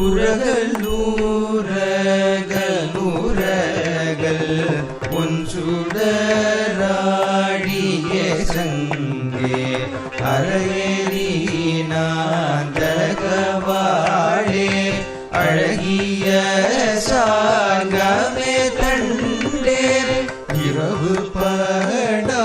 உரகல் நூரகல் நூரகல் உன் சுடராடிய சங்கே அரையேறி நாந்தகவாழே அழகிய சார்கமே தண்டே. இரவு படா